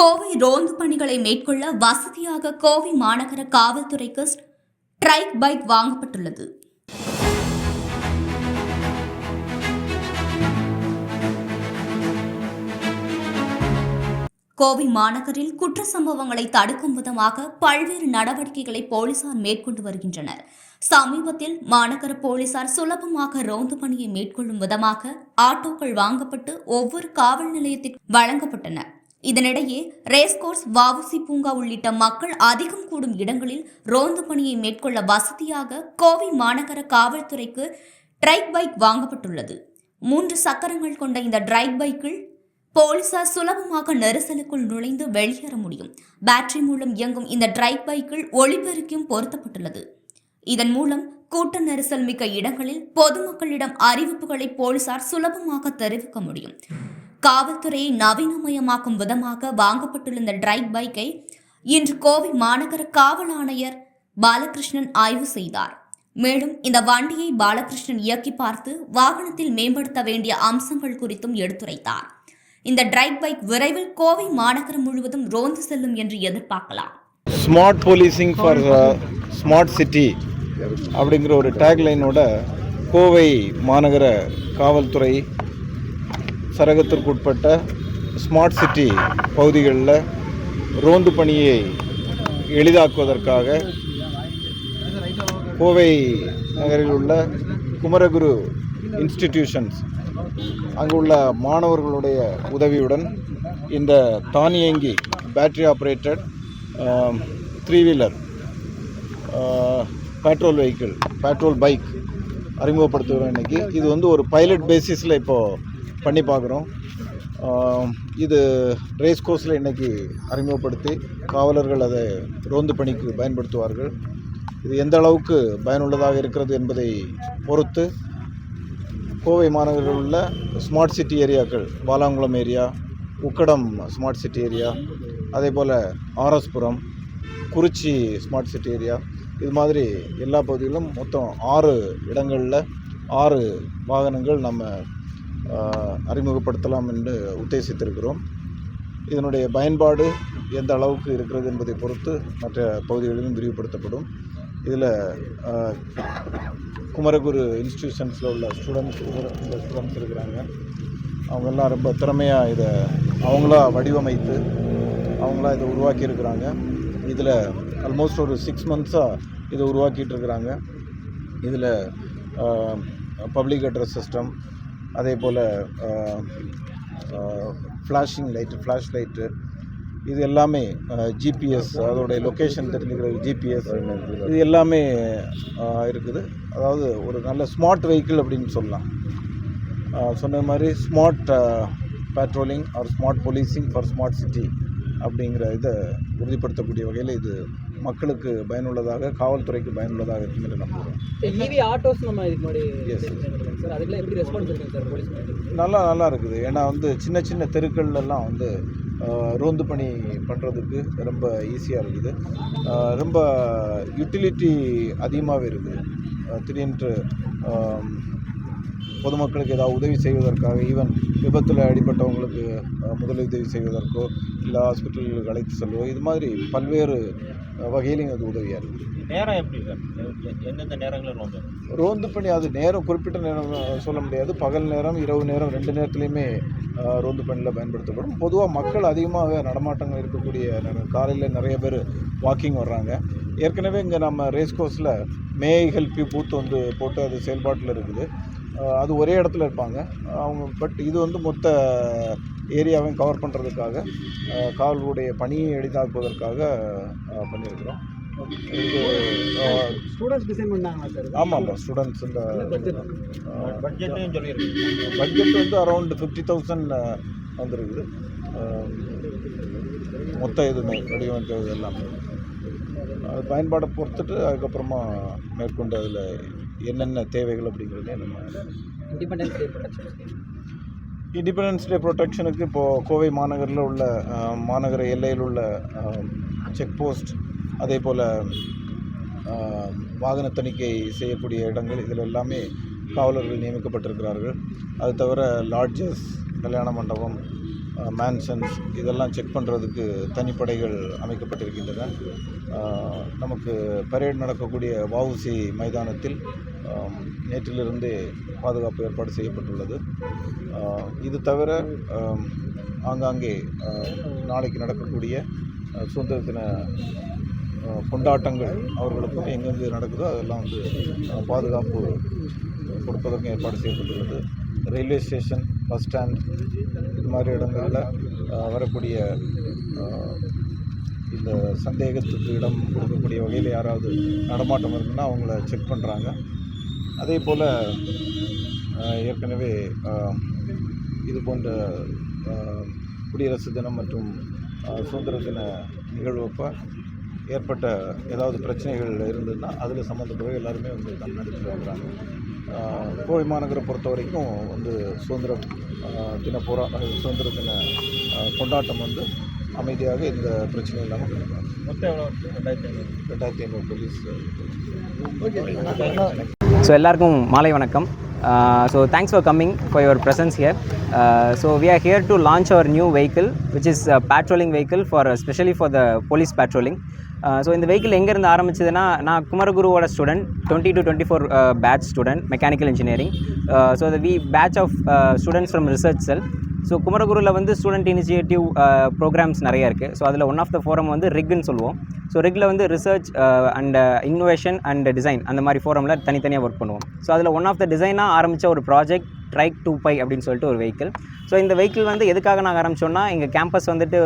கோவை ரோந்து பணிகளை மேற்கொள்ள வசதியாக கோவை மாநகர காவல்துறைக்கு ட்ரைக் பைக் வாங்கப்பட்டுள்ளது. கோவை மாநகரில் குற்ற சம்பவங்களை தடுக்கும் விதமாக பல்வேறு நடவடிக்கைகளை போலீசார் மேற்கொண்டு வருகின்றனர். சமீபத்தில் மாநகர போலீசார் சுலபமாக ரோந்து பணியை மேற்கொள்ளும் விதமாக ஆட்டோக்கள் வாங்கப்பட்டு ஒவ்வொரு காவல் நிலையத்திற்கு வழங்கப்பட்டன. இதனிடையே ரேஸ்கோர்ஸ் வஉசி பூங்கா உள்ளிட்ட மக்கள் அதிகம் கூடும் இடங்களில் ரோந்து பணியை மேற்கொள்ள வசதியாக கோவை மாநகர காவல்துறைக்கு ட்ரைக் பைக் வாங்கப்பட்டுள்ளது. மூன்று சக்கரங்கள் கொண்ட இந்த ட்ரைக் பைக்கில் போலீசார் சுலபமாக நெரிசலுக்குள் நுழைந்து வெளியேற முடியும். பேட்டரி மூலம் இயங்கும் இந்த ட்ரைக் பைக்கில் ஒளிபெருக்கியும் பொருத்தப்பட்டுள்ளது. இதன் மூலம் கூட்ட நெரிசல் மிக்க இடங்களில் பொதுமக்களிடம் அறிவிப்புகளை போலீசார் சுலபமாக தெரிவிக்க முடியும். காவல்துறையை நவீனமயமாக்கும் விதமாக வாங்கப்பட்டுள்ள இந்த டிரைவ் பைக்கை இன்று கோவை மாநகர காவல் ஆணையர் பாலகிருஷ்ணன் ஆய்வு செய்தார். மேலும் இந்த வண்டியை பாலகிருஷ்ணன் இயக்கி பார்த்து வாகனத்தில் மேம்படுத்த வேண்டிய அம்சங்கள் குறித்தும் எடுத்துரைத்தார். இந்த டிரைவ் பைக் விரைவில் கோவை மாநகரம் முழுவதும் ரோந்து செல்லும் என்று எதிர்பார்க்கலாம். Smart policing for smart city அப்படிங்கிற ஒரு டேக்லைனோட கோவை மாநகர காவல்துறை சரகத்திற்குட்பட்ட ஸ்மார்ட் சிட்டி பகுதிகளில் ரோந்து பணியை எளிதாக்குவதற்காக கோவை நகரில் உள்ள குமரகுரு இன்ஸ்டிடியூஷன்ஸ் அங்குள்ள மாணவர்களுடைய உதவியுடன் இந்த தானியங்கி battery operated three wheeler petrol vehicle petrol bike அறிமுகப்படுத்துகிறோம் இன்றைக்கி இது வந்து ஒரு பைலட் பேசிஸில் இப்போது பண்ணி பார்க்குறோம். இது ரேஸ் கோர்ஸில் இன்றைக்கி அறிமுகப்படுத்தி காவலர்கள் அதை ரோந்து பணிக்கு பயன்படுத்துவார்கள். இது எந்த அளவுக்கு பயனுள்ளதாக இருக்கிறது என்பதை பொறுத்து கோவை மாநகரில் உள்ள smart city ஏரியாக்கள் Palangulam area Ukkadam smart city area அதே போல் RS Puram Kurichi smart city area இது மாதிரி எல்லா பகுதிகளிலும் மொத்தம் ஆறு இடங்களில் ஆறு வாகனங்கள் நம்ம அறிமுகப்படுத்தலாம் என்று உத்தேசித்திருக்கிறோம். இதனுடைய பயன்பாடு எந்த அளவுக்கு இருக்கிறது என்பதை பொறுத்து மற்ற பகுதிகளிலும் விரிவுபடுத்தப்படும். இதில் குமரகுரு இன்ஸ்டிடியூஷன்ஸில் உள்ள ஸ்டூடெண்ட்ஸ் இந்த ஸ்டூடெண்ட்ஸ் இருக்கிறாங்க. அவங்கெல்லாம் ரொம்ப திறமையாக இதை அவங்களா வடிவமைத்து அவங்களா இதை உருவாக்கி இருக்கிறாங்க இதில் ஆல்மோஸ்ட் ஒரு சிக்ஸ் மந்த்ஸாக இதை உருவாக்கிட்டு இருக்கிறாங்க. இதில் பப்ளிக் அட்ரஸ் சிஸ்டம் அதே போல் ஃப்ளாஷிங் லைட்டு ஃப்ளாஷ் லைட்டு இது எல்லாமே ஜிபிஎஸ் அதோடைய லொக்கேஷன் தெரிஞ்சுக்கிற ஜிபிஎஸ் இது எல்லாமே இருக்குது. அதாவது ஒரு நல்ல ஸ்மார்ட் வெஹிக்கிள் அப்படின்னு சொல்லலாம். சொன்ன மாதிரி smart patrolling or smart policing for smart city அப்படிங்கிற இதை உறுதிப்படுத்தக்கூடிய வகையில் இது மக்களுக்கு பயனுள்ளதாக காவல்துறைக்கு பயனுள்ளதாக இருக்கும் என்று நம்புகிறோம் இவி ஆட்டோஸ் நம்ம இதுக்கு முன்னாடி Yes. சார் அதுக்கெல்லாம் எப்படி ரெஸ்பான்ஸ் இருக்குங்க சார் போலீஸ் நல்லா நல்லா இருக்குது. ஏன்னா வந்து சின்ன சின்ன தெருக்கள்லாம் வந்து ரோந்து பணி பண்ணுறதுக்கு ரொம்ப ஈஸியாக இருக்குது. ரொம்ப யூட்டிலிட்டி அதிகமாகவே இருக்குது. திடீர்னு பொதுமக்களுக்கு ஏதாவது உதவி செய்வதற்காக ஈவன் விபத்தில் அடிபட்டவங்களுக்கு முதலுதவி செய்வதற்கோ இல்லை ஹாஸ்பிட்டலுக்கு அழைத்து செல்வோ இது மாதிரி பல்வேறு ஆஹ், வகையிலும் அது உதவியாக இருக்குது. நேரம் எப்படி சார்? எந்தெந்த நேரங்களில் ரோந்து? ரோந்து பணி அது நேரம் குறிப்பிட்ட நேரம் சொல்ல முடியாது. பகல் நேரம் இரவு நேரம் ரெண்டு நேரத்துலையுமே ரோந்து பணியில் பயன்படுத்தப்படும். பொதுவாக மக்கள் அதிகமாக நடமாட்டங்கள் இருக்கக்கூடிய நேரம். காலையில் நிறைய பேர் வாக்கிங் வர்றாங்க. ஏற்கனவே இங்கே நம்ம ரேஸ் கோர்ஸில் மே ஹெல்ப் யூ பூத் வந்து போட்டு அது செயல்பாட்டில் இருக்குது. அது ஒரே இடத்துல இருப்பாங்க. அவங்க பட் இது வந்து மொத்த ஏரியாவையும் கவர் பண்ணுறதுக்காக காவல்களுடைய பணியை எளிதாக்குவதற்காக பண்ணியிருக்கிறோம். ஸ்டூடெண்ட்ஸ் டிசைன் பண்ணாங்களா சார் ஆமாம் ஆமாம் ஸ்டூடெண்ட்ஸ் இந்த பட்ஜெட்டையும் சொல்லியிருக்கீங்க. பட்ஜெட் வந்து அரௌண்ட் ஃபிஃப்டி தௌசண்ட் வந்துருக்குது. மொத்த இதுமே வடிவமைக்கிறது எல்லாமே. அது பயன்பாடை பொறுத்துட்டு அதுக்கப்புறமா மேற்கொண்டு அதில் என்னென்ன தேவைகள் அப்படிங்கிறதே நம்ம independence day protection independence day ப்ரொடெக்ஷனுக்கு இப்போது கோவை மாநகரில் உள்ள மாநகர எல்லையில் உள்ள செக் போஸ்ட் அதே போல் வாகன தணிக்கை செய்யக்கூடிய இடங்கள் இதில் எல்லாமே காவலர்கள் நியமிக்கப்பட்டிருக்கிறார்கள். அது தவிர லாட்ஜஸ் கல்யாண மண்டபம் மேன்சன்ஸ் இதெல்லாம் செக் பண்ணுறதுக்கு தனிப்படைகள் அமைக்கப்பட்டிருக்கின்றன. நமக்கு பரேட் நடக்கக்கூடிய வவுசி மைதானத்தில் நேற்றிலிருந்தே பாதுகாப்பு ஏற்பாடு செய்யப்பட்டுள்ளது. இது தவிர ஆங்காங்கே நாளைக்கு நடக்கக்கூடிய சுதந்திர தின கொண்டாட்டங்கள் அவர்களுக்கும் எங்கெங்கு நடக்குதோ அதெல்லாம் வந்து பாதுகாப்பு கொடுப்பதற்கும் ஏற்பாடு செய்யப்பட்டுள்ளது. ரயில்வே ஸ்டேஷன் பஸ் ஸ்டாண்ட் இது மாதிரி இடங்களில் வரக்கூடிய இந்த சந்தேகத்துக்கு இடம் கொடுக்கக்கூடிய வகையில் யாராவது நடமாட்டம் இருக்குன்னா அவங்கள செக் பண்ணுறாங்க அதே போல் ஏற்கனவே இது போன்ற குடியரசு தினம் மற்றும் சுதந்திர தின நிகழ்வப்போ ஏற்பட்ட ஏதாவது பிரச்சனைகள் இருந்ததுன்னா அதில் சம்மந்தப்பட்ட எல்லாருமே வந்து நம்ம நடத்திட்டு வர்றாங்க கோவை மாநகரை பொறுத்த வரைக்கும் வந்து சுதந்திர தின போரா சுதந்திர தின கொண்டாட்டம் வந்து அமைதியாக இந்த பிரச்சனை இல்லாமல் ரெண்டாயிரத்தி ஐநூறு. ரெண்டாயிரத்தி ஐநூறு போலீஸ் ஸோ எல்லாருக்கும் மாலை வணக்கம். So thanks for coming for your presence here. So we are here to launch our new vehicle which is patrolling vehicle for specially for the police patrolling so இந்த வெஹிக்கிள் எங்கேருந்து ஆரம்பிச்சதுன்னா நான் குமரகுருவோட student twenty two twenty four batch student mechanical engineering so the we batch of students from research cell so குமரகுருவில் வந்து student initiative programs நிறைய இருக்குது so அதில் one of the forum வந்து ரிக்னு சொல்லுவோம். ஸோ ரிக்கில் வந்து research and innovation and design அந்த மாதிரி ஃபோரமில் தனித்தனியாக ஒர்க் பண்ணுவோம். ஸோ அதில் ஒன் ஆஃப் த டிசைனாக ஆரம்பித்த ஒரு ப்ராஜெக்ட் ட்ரைக் டூ பை அப்படின்னு சொல்லிட்டு ஒரு வெஹிக்கிள் ஸோ இந்த வெஹிக்கிள் வந்து எதுக்காக நாங்கள் ஆரம்பிச்சோன்னா எங்கள் கேம்பஸ் வந்துட்டு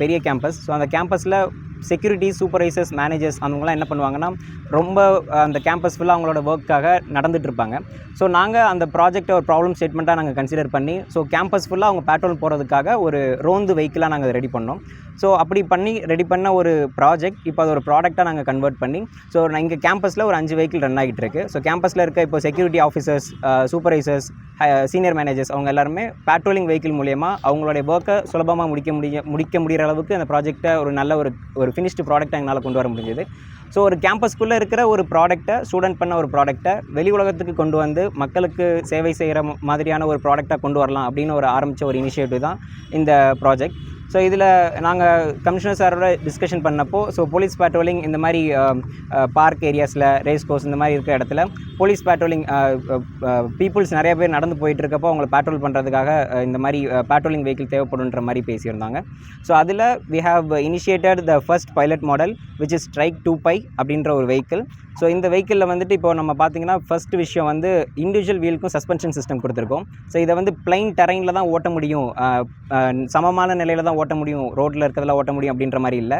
பெரிய கேம்பஸ் ஸோ அந்த கேம்பஸில் செக்யூரிட்டி சூப்பர்வைசர்ஸ் மேனேஜர்ஸ் அவங்களாம் என்ன பண்ணுவாங்கன்னா ரொம்ப அந்த கேம்பஸ் ஃபுல்லாக அவங்களோட ஒர்க்காக நடந்துட்டு இருப்பாங்க ஸோ நாங்கள் அந்த ப்ராஜெக்ட்டை ஒரு ப்ராப்ளம் ஸ்டேட்மெண்ட்டாக நாங்கள் கன்சிடர் பண்ணி ஸோ கேம்பஸ் ஃபுல்லாக அவங்க பேட்ரோல் போகிறதுக்காக ஒரு ரோந்து வெஹிக்கிளாக நாங்கள் ரெடி பண்ணோம். ஸோ அப்படி பண்ணி ரெடி பண்ண ஒரு ப்ராஜெக்ட் இப்போ அது ஒரு ப்ராடக்ட்டாக நாங்கள் கன்வெர்ட் பண்ணி ஸோ நான் இங்கே கேம்பஸில் ஒரு அஞ்சு வெஹிக்கிள் ரன் ஆகிட்டு இருக்கு ஸோ கேம்பஸில் இருக்க இப்போ security officers supervisors senior managers அவங்க எல்லாருமே பேட்ரோலிங் வெஹிக்கிள் மூலயமா அவங்களுடைய ஒர்க்கை சுலபமாக முடிக்க முடிய முடிக்க முடிகிற அளவுக்கு அந்த ப்ராஜெக்ட்டை ஒரு நல்ல ஒரு ஒரு ஃபினிஷ்டு ப்ராடக்ட்டை எங்களால் கொண்டு வர முடிஞ்சது. ஸோ ஒரு கேம்பஸ்க்குள்ளே இருக்கிற ஒரு ப்ராடக்ட்டை ஸ்டூடெண்ட் பண்ண ஒரு ப்ராடக்ட்டை வெளி உலகத்துக்கு கொண்டு வந்து மக்களுக்கு சேவை செய்கிற மாதிரியான ஒரு ப்ராடக்டாக கொண்டு வரலாம் அப்படின்னு ஒரு ஆரம்பித்த ஒரு இனிஷியேட்டிவ் தான் இந்த ப்ராஜெக்ட் ஸோ இதில் நாங்கள் கமிஷனர் சாரோட டிஸ்கஷன் பண்ணப்போ ஸோ போலீஸ் பேட்ரோலிங் இந்த மாதிரி பார்க் ஏரியாஸில் ரேஸ் கோர்ஸ் இந்த மாதிரி இருக்கிற இடத்துல போலீஸ் பேட்ரோலிங் பீப்புள்ஸ் நிறைய பேர் நடந்து போயிட்டு இருக்கப்போ அவங்கள பேட்ரோல் பண்ணுறதுக்காக இந்த மாதிரி பேட்ரோலிங் வெஹிக்கிள் தேவைப்படுன்ற மாதிரி பேசியிருந்தாங்க. ஸோ அதில் we have initiated the first pilot model which is strike two by அப்படின்ற ஒரு வெஹிக்கிள் ஸோ இந்த வெஹிக்கிளில் வந்துட்டு இப்போ நம்ம பார்த்தீங்கன்னா ஃபஸ்ட் விஷயம் வந்து இண்டிவிஜுவல் வீலுக்கும் சஸ்பென்ஷன் சிஸ்டம் கொடுத்துருக்கோம். ஸோ இதை வந்து பிளைன் டெரைனில் தான் ஓட்ட முடியும். சமமான நிலையில் தான் ஓட்ட முடியும். ரோட்டில் இருக்கிறதுல ஓட்ட முடியும் அப்படின்ற மாதிரி இல்லை.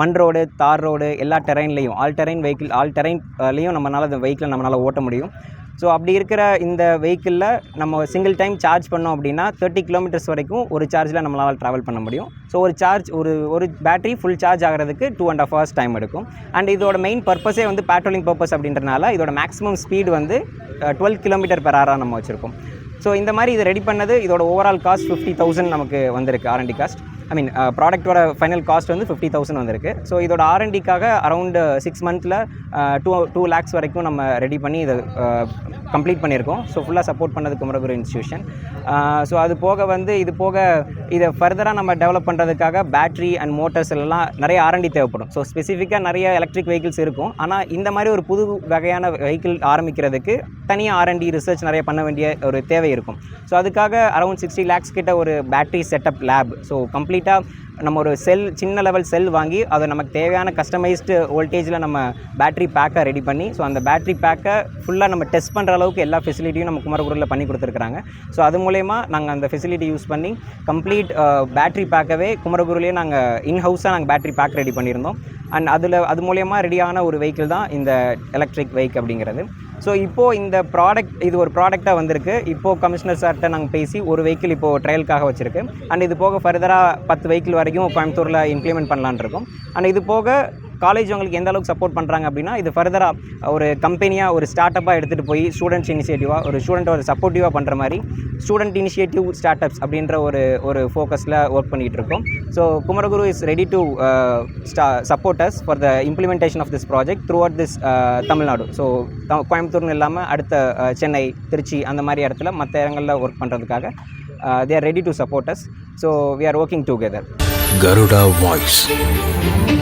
மண் ரோடு தார் ரோடு எல்லா டெரைன்லையும் ஆல் டெரைன் வெஹிக்கிள் ஆல் டெரைன்லையும் நம்மளால் அந்த வெஹிக்கிளை நம்மளால் ஓட்ட முடியும். ஸோ அப்படி இருக்கிற இந்த வெஹிக்கிளில் நம்ம சிங்கிள் டைம் சார்ஜ் பண்ணோம் அப்படின்னா தேர்ட்டி கிலோமீட்டர்ஸ் வரைக்கும் ஒரு சார்ஜில் நம்மளால் ட்ராவல் பண்ண முடியும். ஸோ ஒரு சார்ஜ் ஒரு ஒரு பேட்டரி ஃபுல் சார்ஜ் ஆகிறதுக்கு two and half hours time எடுக்கும். அண்ட் இதோட மெயின் பர்பஸே வந்து பேட்ரோலிங் பர்பஸ் அப்படின்றனால இதோட மேக்ஸிமம் ஸ்பீடு வந்து டுவெல் கிலோமீட்டர் பெர் ஆராக நம்ம வச்சுருக்கோம். ஸோ இந்த மாதிரி இது ரெடி பண்ணது இதோட ஓவரால் காஸ்ட் ஃபிஃப்டி தௌசண்ட் நமக்கு வந்திருக்கு R and D cost I mean ப்ராடக்ட்டோட final cost வந்து ஃபிஃப்டி தௌசண்ட் வந்திருக்கு. ஸோ இதோட ஆர்என்டிக்காக அரௌண்டு சிக்ஸ் மந்த்தில் டூ டூ லேக்ஸ் வரைக்கும் நம்ம ரெடி பண்ணி இதை uh, கம்ப்ளீட் பண்ணியிருக்கோம். ஸோ ஃபுல்லாக சப்போர்ட் பண்ணது குமரகுரு இன்ஸ்டியூஷன் ஸோ uh, அது போக வந்து இது போக இதை ஃபர்தராக நம்ம டெவலப் பண்ணுறதுக்காக பேட்ரி அண்ட் மோட்டர்ஸ் எல்லாம் நிறைய ஆரண்டி தேவைப்படும். ஸோ ஸ்பெசிஃபிக்காக நிறைய எலக்ட்ரிக் வெஹிக்கிள்ஸ் இருக்கும். ஆனால் இந்த மாதிரி ஒரு புது வகையான வெஹிக்கிள் ஆரம்பிக்கிறதுக்கு தனியாக ஆர்என்டி ரிசர்ச் நிறைய பண்ண வேண்டிய ஒரு தேவை இருக்கும். ஸோ அதுக்காக அரௌண்ட் சிக்ஸ்டி லேக்ஸ் கிட்ட ஒரு பேட்ரி செட்டப் லேப் ஸோ கம்ப்ளீட்டாக நம்ம ஒரு செல் சின்ன லெவல் செல் வாங்கி அதை நமக்கு தேவையான கஸ்டமைஸ்டு வோல்டேஜில் நம்ம பேட்டரி பேக்கை ரெடி பண்ணி ஸோ அந்த பேட்டரி பேக்கை ஃபுல்லாக நம்ம டெஸ்ட் பண்ணுற அளவுக்கு எல்லா ஃபெசிலிட்டியும் நம்ம குமரகுருவில் பண்ணி கொடுத்துருக்காங்க ஸோ அது மூலயமா நாங்கள் அந்த ஃபெசிலிட்டி யூஸ் பண்ணி கம்ப்ளீட் பேட்டரி பேக்கவே குமரகுருலேயே நாங்கள் இன்ஹவுஸாக நாங்கள் பேட்டரி பேக் ரெடி பண்ணியிருந்தோம். அண்ட் அதில் அது மூலயமா ரெடியான ஒரு வெஹிக்கிள் தான் இந்த எலக்ட்ரிக் வெஹிக் அப்படிங்கிறது. ஸோ இப்போது இந்த ப்ராடக்ட் இது ஒரு ப்ராடக்டாக வந்திருக்கு. இப்போது கமிஷனர் சார்கிட்ட நாங்கள் பேசி ஒரு வெஹிக்கிள் இப்போது ட்ரையலுக்காக வச்சுருக்கு. அண்ட் இது போக ஃபர்தராக பத்து வெஹிக்கிள் வரைக்கும் கோயம்புத்தூரில் இம்ப்ளிமெண்ட் பண்ணலான்னு இருக்கோம். அண்ட் இது போக காலேஜ் உங்களுக்கு எந்த அளவுக்கு சப்போர்ட் பண்ணுறாங்க அப்படின்னா இது ஃபர்தராக ஒரு கம்பெனியாக ஒரு ஸ்டார்ட் அப்பாக எடுத்துகிட்டு போய் ஸ்டூடெண்ட்ஸ் இனிஷியேட்டிவாக ஒரு ஸ்டூடெண்ட் ஒரு சப்போர்ட்டிவாக பண்ணுற மாதிரி ஸ்டூடெண்ட் இனிஷியேட்டிவ் ஸ்டார்ட் அப்ஸ் அப்படின்ற ஒரு ஒரு ஃபோக்கஸில் ஒர்க் பண்ணிகிட்டு இருக்கோம். So Kumaraguru is ready to ஸ்டா as for the implementation of this project throughout this Tamil Nadu so கோயம்புத்தூர்னு இல்லாமல் அடுத்த uh, சென்னை திருச்சி அந்த மாதிரி இடத்துல மற்ற இடங்களில் ஒர்க் பண்ணுறதுக்காக they are ready to support us so we are working together Garuda Voice.